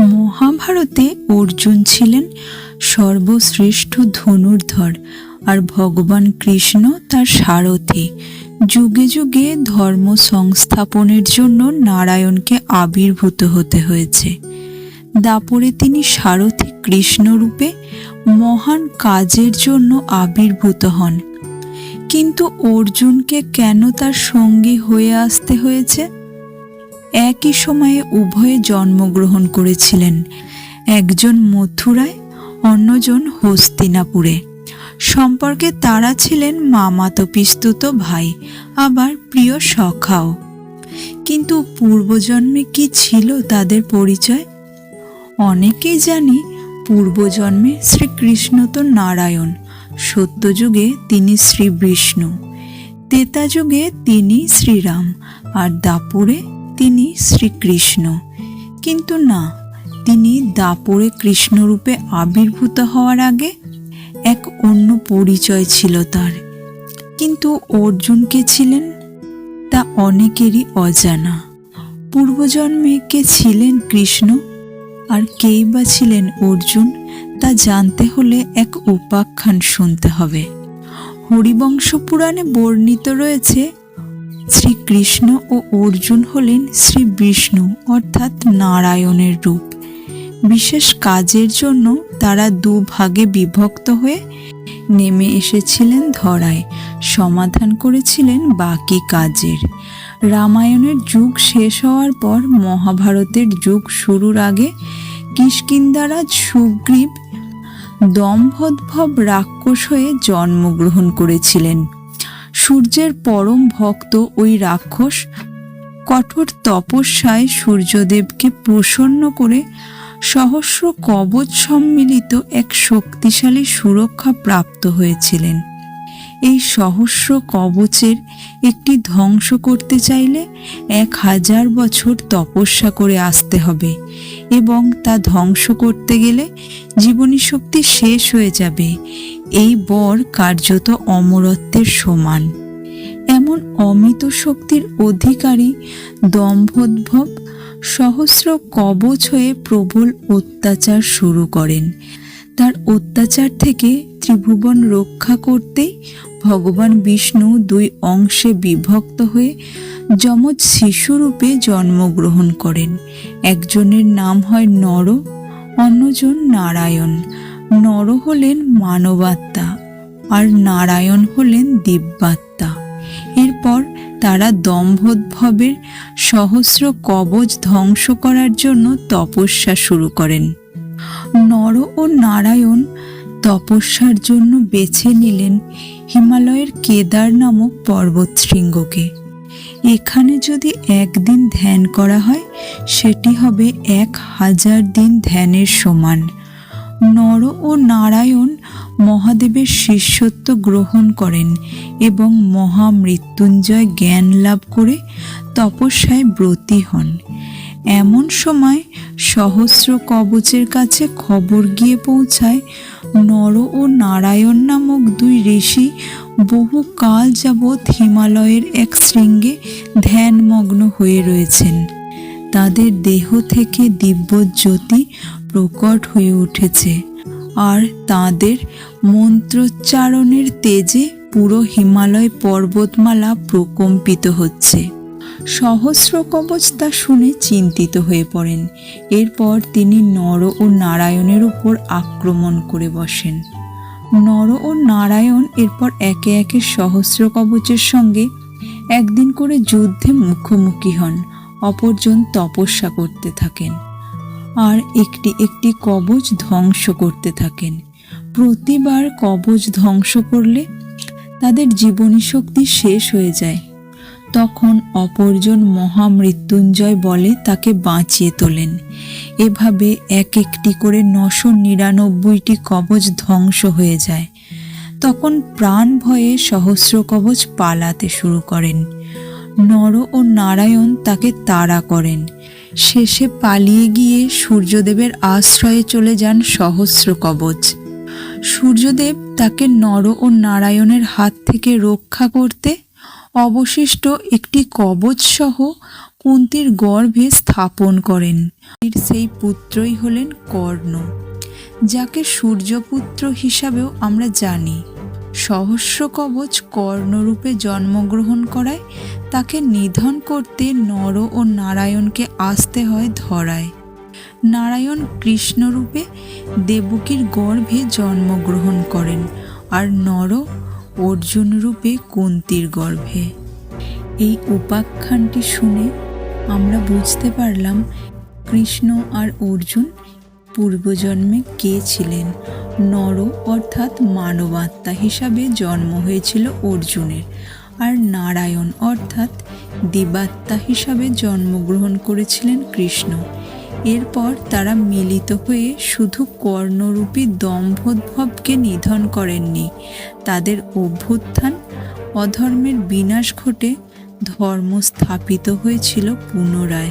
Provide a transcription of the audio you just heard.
মহাভারতে অর্জুন ছিলেন সর্বশ্রেষ্ঠ ধনুর্ধর আর ভগবান কৃষ্ণ তার সারথি। যুগে যুগে ধর্ম সংস্থাপনের জন্য নারায়ণকে আবির্ভূত হতে হয়েছে। দাপরে তিনি সারথি কৃষ্ণরূপে মহান কাজের জন্য আবির্ভূত হন। কিন্তু অর্জুনকে কেন তার সঙ্গী হয়ে আসতে হয়েছে? একই সময়ে উভয়ে জন্মগ্রহণ করেছিলেন। একজন মথুরায়, অন্যজন হস্তিনাপুরে। সম্পর্কে তারা ছিলেন মামাতো পিস্তুত ভাই, আবার প্রিয় সখাও। কিন্তু পূর্বজন্মে কি ছিল তাদের পরিচয়? অনেকেই জানি পূর্বজন্মে শ্রীকৃষ্ণ তো নারায়ণ, সত্যযুগে তিনি শ্রী বিষ্ণু তেতাযুগে তিনি শ্রীরাম, আর দাপুরে তিনি শ্রীকৃষ্ণ। কিন্তু না, তিনি দাপরে কৃষ্ণরূপে আবির্ভূত হওয়ার আগে এক অন্য পরিচয় ছিল তার। কিন্তু অর্জুন কে ছিলেন? তা অনেকেরই অজানা। পূর্বজন্মে কে ছিলেন কৃষ্ণ? আর কেই বা ছিলেন অর্জুন? তা জানতে হলে এক উপাখ্যান শুনতে হবে। হরিবংশ পুরাণে বর্ণিত রয়েছে শ্রীকৃষ্ণ ও অর্জুন হলেন শ্রী বিষ্ণু অর্থাৎ নারায়ণের রূপ। বিশেষ কাজের জন্য তারা দুভাগে বিভক্ত হয়ে নেমে এসেছিলেন ধরায়। সমাধান করেছিলেন বাকি কাজের। রামায়ণের যুগ শেষ হওয়ার পর মহাভারতের যুগ শুরুর আগে কিষ্কিন্দারাজ সুগ্রীব দম্ভদ্ভব রাক্ষস হয়ে জন্মগ্রহণ করেছিলেন। সূর্যের পরম ভক্ত ওই রাক্ষস কঠোর তপস্যায় সূর্যদেবকে প্রসন্ন করে সহস্র কবচ সম্মিলিত এক শক্তিশালী সুরক্ষা প্রাপ্ত হয়েছিলেন। এই সহস্র কবচের একটি ধ্বংস করতে চাইলে এক হাজার বছর তপস্যা করে আসতে হবে এবং তা ধ্বংস করতে গেলে জীবনী শক্তি শেষ হয়ে যাবে। এই বর কার্যত অমরত্বের সমান। এমন অমিত শক্তির অধিকারী দম্ভোদ্ভব সহস্র কবচ হয়ে প্রবল অত্যাচার শুরু করেন। তার অত্যাচার থেকে ত্রিভুবন রক্ষা করতেই ভগবান বিষ্ণু দুই অংশে বিভক্ত হয়ে যমজ শিশুরূপে জন্মগ্রহণ করেন। একজনের নাম হয় নর, অন্যজন নারায়ণ। নর হলেন মানবাত্মা আর নারায়ণ হলেন দিব্যাত্মা এরপর তারা দম্ভোদ্ভবের সহস্র কবচ ধ্বংস করার জন্য তপস্যা শুরু করেন। নর ও নারায়ণ তপস্যার জন্য বেছে নিলেন হিমালয়ের কেদার নামক পর্বত শৃঙ্গকে এখানে যদি একদিন ধ্যান করা হয়, সেটি হবে এক হাজার দিন ধ্যানের সমান। নর ও নারায়ণ মহাদেবের শিষ্যত্ব গ্রহণ করেন এবং মহামৃত্যুঞ্জয় জ্ঞান লাভ করে তপস্যায় ব্রতী হন। এমন সময় সহস্র কবচের কাছে খবর গিয়ে পৌঁছায় নর ও নারায়ণ নামক দুই ঋষি বহু কাল যাবৎ হিমালয়ের এক শৃঙ্গে ধ্যানমগ্ন হয়ে রয়েছেন। তাদের দেহ থেকে দিব্য জ্যোতি প্রকট হয়ে উঠেছে আর তাদের মন্ত্রোচ্চারণের তেজে পুরো হিমালয় পর্বতমালা প্রকম্পিত হচ্ছে। সহস্র কবচ তা শুনে চিন্তিত হয়ে পড়েন। এরপর তিনি নর ও নারায়ণের উপর আক্রমণ করে বসেন। নর ও নারায়ণ এরপর একে একে সহস্র কবচের সঙ্গে একদিন করে যুদ্ধে মুখোমুখি হন। অপরজন তপস্যা করতে থাকেন। আর একটি একটি কবচ ধ্বংস করতে থাকেন। প্রতিবার কবচ ধ্বংস করলে তাদের জীবনী শক্তি শেষ হয়ে যায়। তখন অপরজন মহামৃত্যুঞ্জয় বলে তাকে বাঁচিয়ে তোলেন। এভাবে এক একটি করে নশো নিরানব্বইটি কবচ ধ্বংস হয়ে যায়। তখন প্রাণ ভয়ে সহস্র কবচ পালাতে শুরু করেন। নর ও নারায়ণ তাকে তাড়া করেন। শেষে পালিয়ে গিয়ে সূর্যদেবের আশ্রয়ে চলে যান সহস্র কবচ। সূর্যদেব তাকে নর ও নারায়ণের হাত থেকে রক্ষা করতে অবশিষ্ট একটি কবচ সহ কুন্তির গর্ভে স্থাপন করেন। সেই পুত্রই হলেন কর্ণ, যাকে সূর্যপুত্র হিসাবেও আমরা জানি। সহস্র কবচ কর্ণরূপে জন্মগ্রহণ করায়, তাকে নিধন করতে নর ও নারায়ণকে আসতে হয় ধরায়। নারায়ণ কৃষ্ণরূপে দেবকীর গর্ভে জন্মগ্রহণ করেন আর নর অর্জুন রূপে কুন্তির গর্ভে। এই উপাখ্যানটি শুনে আমরা বুঝতে পারলাম কৃষ্ণ আর অর্জুন পূর্বজন্মে কে ছিলেন? নর অর্থাৎ মানবাত্মা হিসাবে জন্ম হয়েছিল অর্জুনের। আর নারায়ণ অর্থাৎ দিবাত্মা হিসাবে জন্মগ্রহণ করেছিলেন কৃষ্ণ। এরপর তারা মিলিত হয়ে শুধু কর্ণরূপী দম্ভোদ্ভবকে নিধন করেননি। তাদের অভ্যুত্থান অধর্মের বিনাশ ঘটে ধর্ম স্থাপিত হয়েছিল পুনরায়।